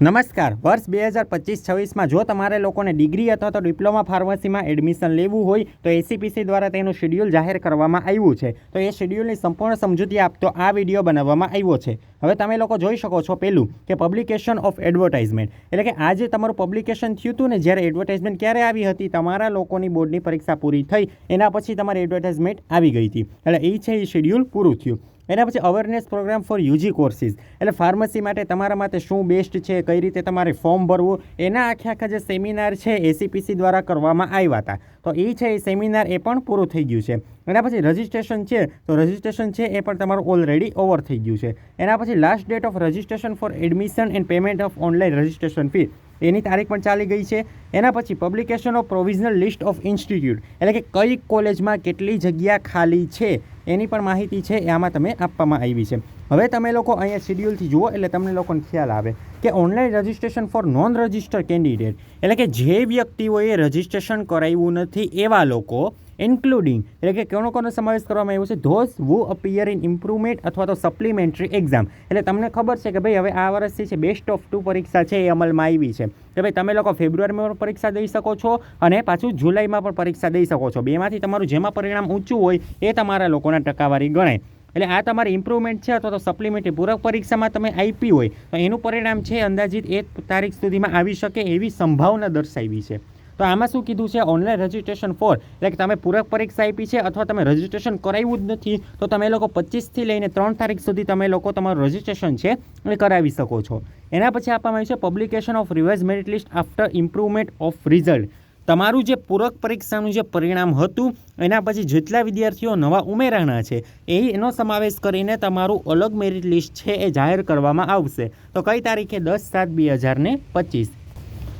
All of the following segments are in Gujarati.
નમસ્કાર. વર્ષ બે હજાર પચીસ છવ્વીસમાં જો તમારે લોકોને ડિગ્રી અથવા તો ડિપ્લોમા ફાર્મસીમાં એડમિશન લેવું હોય, તો એસીપીસી દ્વારા તેનું શેડ્યુલ જાહેર કરવામાં આવ્યું છે. તો એ શેડ્યુલની સંપૂર્ણ સમજૂતી આપતો આ વીડિયો બનાવવામાં આવ્યો છે. હવે તમે લોકો જોઈ શકો છો પહેલું કે પબ્લિકેશન ઓફ એડવર્ટાઇઝમેન્ટ એટલે કે આજે તમારું પબ્લિકેશન થયું હતું ને, જ્યારે એડવર્ટાઇઝમેન્ટ ક્યારે આવી હતી? તમારા લોકોની બોર્ડની પરીક્ષા પૂરી થઈ, એના પછી તમારી એડવર્ટાઇઝમેન્ટ આવી ગઈ હતી. એટલે એ છે એ શેડ્યુલ પૂરું થયું. એના પછી awareness programme for UG courses એટલે ફાર્મસી માટે તમારા માટે શું બેસ્ટ છે, કઈ રીતે તમારે ફોર્મ ભરવું, એના આખે આખા જે સેમિનાર છે એસીપીસી દ્વારા કરવામાં આવ્યા હતા. તો એ છે એ સેમિનાર એ પણ પૂરું થઈ ગયું છે. એના પછી રજિસ્ટ્રેશન છે, તો રજિસ્ટ્રેશન છે એ પણ તમારું ઓલરેડી ઓવર થઈ ગયું છે. એના પછી last date of registration for admission and payment of online registration fee એની તારીખ પણ ચાલી ગઈ છે. એના પછી publication of provisional list of institute એટલે કે કઈ કોલેજમાં કેટલી જગ્યા ખાલી છે એની પણ માહિતી છે એ આમાં તમે આપવામાં આવી છે. હવે તમે લોકો અહીંયા શિડ્યુલથી જુઓ એટલે તમને લોકોને ખ્યાલ આવે કે online registration for non register candidate એટલે કે જે વ્યક્તિઓએ રજિસ્ટ્રેશન કરાવ્યું નથી એવા લોકો ઇન્ક્લુડિંગ એટલે કે કોનો કોનો સમાવેશ કરવામાં આવ્યો છે those who appear in improvement અથવા તો સપ્લિમેન્ટરી એક્ઝામ એટલે તમને ખબર છે કે ભાઈ હવે આ વર્ષથી છે બેસ્ટ ઓફ ટુ પરીક્ષા છે એ અમલમાં આવી છે. કે ભાઈ તમે લોકો ફેબ્રુઆરીમાં પણ પરીક્ષા દઈ શકો છો અને પાછું જુલાઈમાં પણ પરીક્ષા દઈ શકો છો. બેમાંથી તમારું જેમાં પરિણામ ઊંચું હોય એ તમારા લોકોના ટકાવારી ગણાય. એટલે આ તમારી ઇમ્પ્રુવમેન્ટ છે અથવા તો સપ્લિમેન્ટરી પૂરક પરીક્ષામાં તમે આપી હોય, તો એનું પરિણામ છે અંદાજિત એક તારીખ સુધીમાં આવી શકે એવી સંભાવના દર્શાવી છે. તો આમાં શું કીધું છે? ઓનલાઈન રજિસ્ટ્રેશન ફોર એટલે કે તમે પૂરક પરીક્ષા આપી છે અથવા તમે રજિસ્ટ્રેશન કરાવ્યું જ નથી, તો તમે લોકો પચીસથી લઈને ત્રણ તારીખ સુધી તમે લોકો તમારું રજિસ્ટ્રેશન છે એ કરાવી શકો છો. એના પછી આપવામાં આવ્યું છે publication of revise merit list after improvement of result તમારું જે પૂરક પરીક્ષાનું જે પરિણામ હતું, એના પછી જેટલા વિદ્યાર્થીઓ નવા ઉમેરાણા છે, એ એનો સમાવેશ કરીને તમારું અલગ મેરિટ લિસ્ટ છે એ જાહેર કરવામાં આવશે. તો કઈ તારીખે? દસ સાત બે હજારને પચીસ.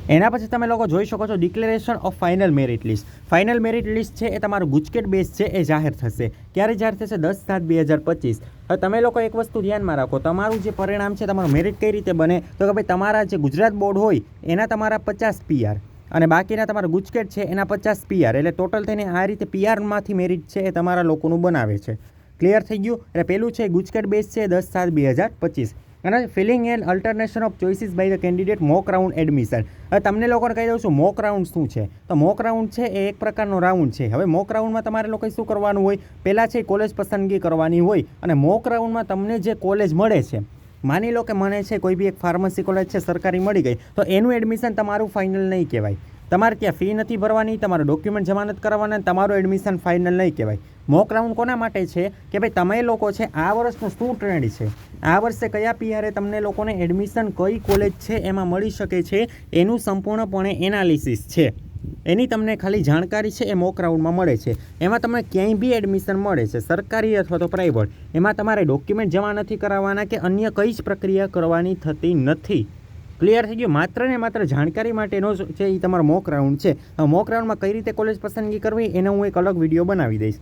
એના પછી તમે લોકો જોઈ શકો છો declaration of final merit list final merit list છે એ તમારું ગુજકેટ બેઝ છે એ જાહેર થશે. ક્યારે જાહેર થશે? દસ સાત બે હજાર પચીસ. હવે તમે લોકો એક વસ્તુ ધ્યાનમાં રાખો, તમારું જે પરિણામ છે, તમારું મેરિટ કઈ રીતે બને? તો કે ભાઈ તમારા જે ગુજરાત બોર્ડ હોય, એના તમારા પચાસ પીઆર અને બાકીના તમારા ગુજકેટ છે, એના પચાસ પીઆર એટલે ટોટલ થઈને આ રીતે પીઆરમાંથી મેરિટ છે એ તમારા લોકોનું બનાવે છે. ક્લિયર થઈ ગયું? એટલે પેલું છે, ગુજકેટ બેઝ છે દસ સાત બે હજાર પચીસ. અને filling and alternation of choices by the candidate mock round admission હવે તમને લોકોને કહી દઉં છું મોક રાઉન્ડ શું છે? તો મોક રાઉન્ડ છે એ એક પ્રકારનો રાઉન્ડ છે. હવે મોક રાઉન્ડમાં તમારે લોકોએ શું કરવાનું હોય? પહેલાં છે કોલેજ પસંદગી કરવાની હોય. અને મોક રાઉન્ડમાં તમને જે કોલેજ મળે છે માની લો કે મને છે કોઈ બી એક ફાર્મસી કોલેજ છે, સરકારી મળી ગઈ, તો એનું એડમિશન તમારું ફાઇનલ નહીં કહેવાય. તમારે ત્યાં ફી નથી ભરવાની, તમારું ડોક્યુમેન્ટ જમા નથી કરવાના તમારું એડમિશન ફાઇનલ નહીં કહેવાય. મોક રાઉન્ડ કોના માટે છે? કે ભાઈ તમે લોકો છે, આ વર્ષનું શું ટ્રેન્ડ છે? આ વર્ષે કયા પીઆરે તમને લોકોને એડમિશન કઈ કોલેજ છે, એમાં મળી શકે છે? એનું સંપૂર્ણપણે એનાલિસિસ છે. એની તમને ખાલી જાણકારી છે એ મોક રાઉન્ડમાં મળે છે. એમાં તમને ક્યાંય બી એડમિશન મળે છે, સરકારી અથવા તો પ્રાઇવેટ એમાં તમારે ડોક્યુમેન્ટ જમા નથી કરાવવાના કે અન્ય કઈ જ પ્રક્રિયા કરવાની થતી નથી. ક્લિયર થઈ ગયું? માત્ર ને માત્ર જાણકારી માટેનો છે એ તમારો મોક રાઉન્ડ છે. મોક રાઉન્ડમાં કઈ રીતે કોલેજ પસંદગી કરવી, એનો હું એક અલગ વીડિયો બનાવી દઈશ.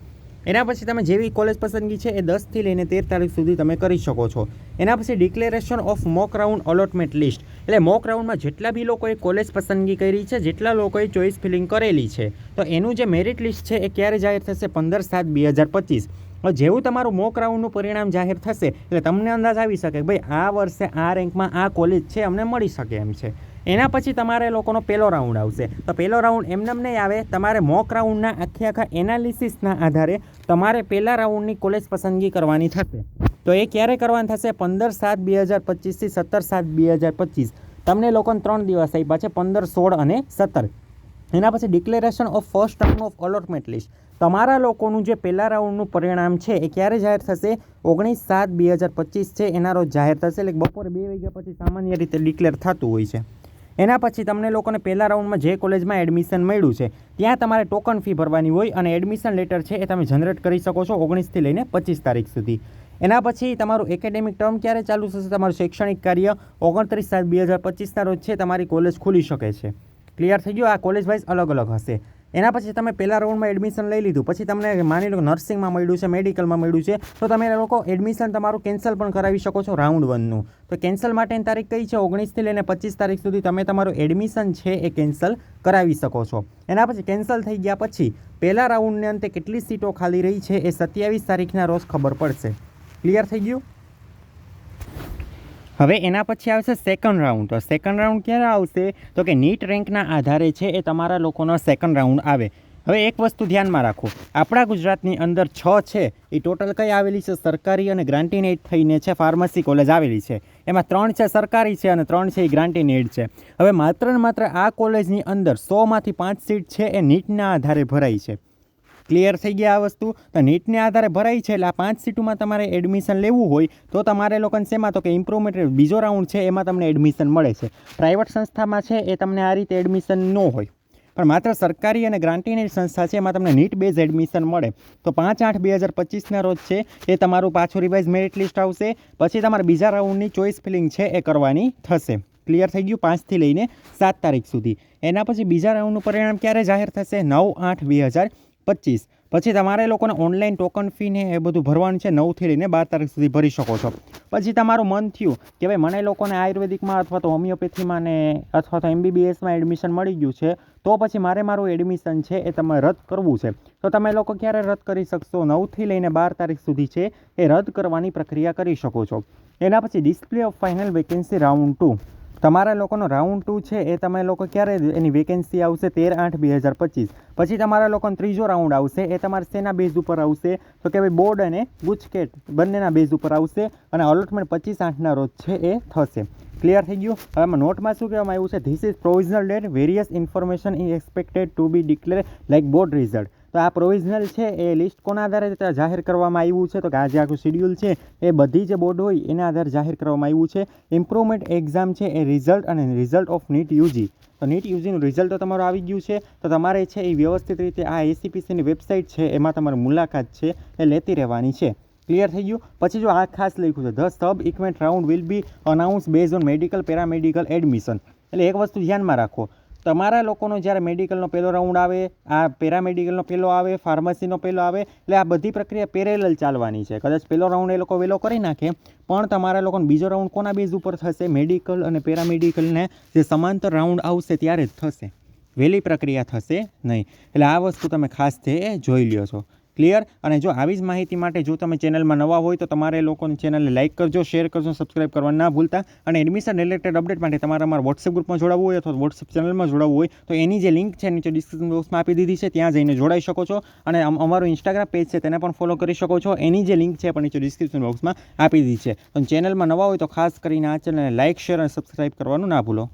એના પછી તમે જેવી કોલેજ પસંદગી છે એ દસથી લઈને તેર તારીખ સુધી તમે કરી શકો છો. એના પછી declaration of mock round allotment list એટલે મોક રાઉન્ડમાં જેટલા બી લોકોએ કોલેજ પસંદગી કરી છે, જેટલા લોકોએ ચોઇસ ફિલિંગ કરેલી છે, તો એનું જે મેરિટ લિસ્ટ છે એ ક્યારે જાહેર થશે? પંદર સાત બે હજાર પચીસ. જેવું તમારું મોક રાઉન્ડનું પરિણામ જાહેર થશે, એટલે તમને અંદાજ આવી શકે ભાઈ આ વર્ષે આ રેન્કમાં આ કોલેજ છે, અમને મળી શકે એમ છે. એના પછી તમારે લોકોનો પહેલો રાઉન્ડ આવશે. તો પહેલો રાઉન્ડ એમનેમ નહીં આવે, તમારે મોક રાઉન્ડના આખે આખા એનાલિસિસના આધારે તમારે પહેલા રાઉન્ડની કોલેજ પસંદગી કરવાની થશે. તો એ ક્યારે કરવાની થશે? પંદર સાત બે હજાર પચીસથી સત્તર સાત બે હજાર પચીસ. તમને લોકોને ત્રણ દિવસ આપ્યા છે, પંદર, સોળ અને સત્તર. એના પછી declaration of first round of allotment list તમારા લોકોનું જે પહેલા રાઉન્ડનું પરિણામ છે, એ ક્યારે જાહેર થશે? ઓગણીસ સાત બે હજાર પચીસ છે, એના રોજ જાહેર થશે. એટલે બપોરે બે વાગ્યા પછી સામાન્ય રીતે ડિક્લેર થતું હોય છે. એના પછી તમને લોકોને પહેલા રાઉન્ડમાં જે કોલેજમાં એડમિશન મળ્યું છે, ત્યાં તમારે ટોકન ફી ભરવાની હોય અને એડમિશન લેટર છે એ તમે જનરેટ કરી શકો છો ઓગણીસથી લઈને પચીસ તારીખ સુધી. એના પછી તમારું એકેડેમિક ટર્મ ક્યારે ચાલુ થશે? તમારું શૈક્ષણિક કાર્ય ઓગણત્રીસ સાત બે હજાર પચીસના રોજ છે, તમારી કોલેજ ખુલી શકે છે. ક્લિયર થઈ ગયું? આ કોલેજ વાઇઝ અલગ અલગ હશે. એના પછી તમે પહેલા રાઉન્ડમાં એડમિશન લઈ લીધું. પછી તમને માની લો નર્સિંગમાં મળ્યું છે મેડિકલમાં મળ્યું છે, તો તમે લોકો એડમિશન તમારું કેન્સલ પણ કરાવી શકો છો રાઉન્ડ વનનું તો કેન્સલ માટેની તારીખ કઈ છે? ઓગણીસથી લઈને પચીસ તારીખ સુધી તમે તમારું એડમિશન છે એ કેન્સલ કરાવી શકો છો. એના પછી કેન્સલ થઈ ગયા પછી પહેલા રાઉન્ડને અંતે કેટલી સીટો ખાલી રહી છે એ સત્યાવીસ તારીખના રોજ ખબર પડશે. ક્લિયર થઈ ગયું? હવે એના પછી આવશે સેકન્ડ રાઉન્ડ તો સેકન્ડ રાઉન્ડ ક્યારે આવશે? તો કે નીટ રેન્કના આધારે છે એ તમારા લોકોનો સેકન્ડ રાઉન્ડ આવે. હવે એક વસ્તુ ધ્યાનમાં રાખો. આપણા ગુજરાતની અંદર છ છે. એ ટોટલ કઈ આવેલી છે? સરકારી અને ગ્રાન્ટીનેડ થઈને છે ફાર્મસી કોલેજ આવેલી છે. એમાં ત્રણ છે સરકારી છે અને ત્રણ છે એ ગ્રાન્ટીનેડ છે. હવે માત્ર ને માત્ર આ કોલેજની અંદર સોમાંથી પાંચ સીટ છે એ નીટના આધારે ભરાઈ છે. ક્લિયર થઈ ગયા આ વસ્તુ. તો નીટને આધારે ભરાઈ છે એટલે આ પાંચ સીટોમાં તમારે એડમિશન લેવું હોય તો તમારે લોકોને શેમાં? તો કે ઇમ્પ્રુવમેન્ટ બીજો રાઉન્ડ છે, એમાં તમને એડમિશન મળે છે. પ્રાઇવેટ સંસ્થામાં છે એ તમને આ રીતે એડમિશન ન હોય. પણ માત્ર સરકારી અને ગ્રાન્ટીની સંસ્થા છે, એમાં તમને નીટ બેઝ એડમિશન મળે. તો પાંચ આઠ બે હજાર પચીસના રોજ છે, એ તમારું પાછું રિવાઇઝ મેરિટ લિસ્ટ આવશે. પછી તમારે બીજા રાઉન્ડની ચોઇસ ફિલિંગ છે, એ કરવાની થશે. ક્લિયર થઈ ગયું પાંચથી લઈને સાત તારીખ સુધી. એના પછી બીજા રાઉન્ડનું પરિણામ ક્યારે જાહેર થશે? નવ આઠ બે હજાર પચીસ. પછી તમારે લોકોને ઓનલાઈન ટોકન ફી ને એ બધું ભરવાનું છે નવથી લઈને બાર તારીખ સુધી ભરી શકો છો. પછી તમારું મન થયું કે ભાઈ મને લોકોને આયુર્વેદિકમાં અથવા તો હોમિયોપેથીમાં ને અથવા તો એમબીબીએસમાં એડમિશન મળી ગયું છે, તો પછી મારે મારું એડમિશન છે એ તમે રદ કરવું છે. તો તમે લોકો ક્યારે રદ કરી શકશો? નવથી લઈને બાર તારીખ સુધી છે એ રદ કરવાની પ્રક્રિયા કરી શકો છો. એના પછી display of final vacancy round two તમારા લોકોનો રાઉન્ડ ટુ છે એ તમે લોકો ક્યારે એની વેકેન્સી આવશે? તેર આઠ બે હજાર પચીસ. પછી તમારા લોકોનો ત્રીજો રાઉન્ડ આવશે, એ તમારે શેના બેઝ ઉપર આવશે? તો કે ભાઈ બોર્ડ અને ગુજકેટ બંનેના બેઝ ઉપર આવશે અને અલોટમેન્ટ પચીસ આઠના રોજ છે એ થશે. ક્લિયર થઈ ગયું? હવે આમાં નોટમાં શું કહેવામાં આવ્યું છે? This is provisional date various information is expected to be declare like board result તો આ પ્રોવિઝનલ છે, એ લિસ્ટ કોના આધારે જાહેર કરવામાં આવ્યું છે? તો કે આ જે આખું શેડ્યુલ છે, એ બધી જે બોર્ડ હોય એના આધારે જાહેર કરવામાં આવ્યું છે. ઇમ્પ્રુવમેન્ટ એક્ઝામ છે, એ રિઝલ્ટ અને રિઝલ્ટ ઓફ નીટ યુજી તો નીટ યુજીનું રિઝલ્ટ તો તમારું આવી ગયું છે. તો તમારે છે, એ વ્યવસ્થિત રીતે આ એસીપીસીની વેબસાઇટ છે, એમાં તમારી મુલાકાત છે, એ લેતી રહેવાની છે. ક્લિયર થઈ ગયું? પછી જો આ ખાસ લખ્યું છે the subsequent round will be announce base on medical paramedical admission એટલે એક વસ્તુ ધ્યાનમાં રાખો. તમારા લોકોનો જ્યારે મેડિકલનો પહેલો રાઉન્ડ આવે, આ પેરામેડિકલનો પહેલો આવે, ફાર્મસીનો પહેલો આવે, એટલે આ બધી પ્રક્રિયા પેરેલલ ચાલવાની છે. કદાચ પહેલો રાઉન્ડ એ લોકો વહેલો કરી નાખે, પણ તમારા લોકોનો બીજો રાઉન્ડ કોના બેઝ ઉપર થશે? મેડિકલ અને પેરામેડિકલને જે સમાંતર રાઉન્ડ આવશે ત્યારે જ થશે. વહેલી પ્રક્રિયા થશે નહીં. એટલે આ વસ્તુ તમે ખાસ તે જોઈ લ્યો છો. ક્લિયર અને જો આવી જ માહિતી માટે જો તમે ચેનલમાં નવા હોય તો તમારે લોકોની ચેનલને લાઇક કરજો શેર કરજો સબસ્ક્રાઇબ કરવા ના ભૂલતા. અને એડમિશન રિલેટેડ અપડેટ માટે તમારે અમારા વોટ્સએપ ગ્રુપમાં જોડાવવું હોય અથવા વોટ્સએપ ચેનલમાં જોડાવવું હોય, તો એની જે લિંક છે નીચે ડિસ્ક્રિપ્શન બોક્સમાં આપી દીધી છે, ત્યાં જઈને જોડાઈ શકો છો. અને અમ- અમારું ઇન્સ્ટાગ્રામ પેજ છે તેને પણ ફોલો કરી શકો છો. એની જે લિંક છે પણ નીચે ડિસ્ક્રિપ્શન બોક્સમાં આપી દીધી છે. પણ ચેનલમાં નવા હોય તો ખાસ કરીને આ ચેનલને લાઇક શેર અને સબસ્ક્રાઇબ કરવાનું ના ભૂલો.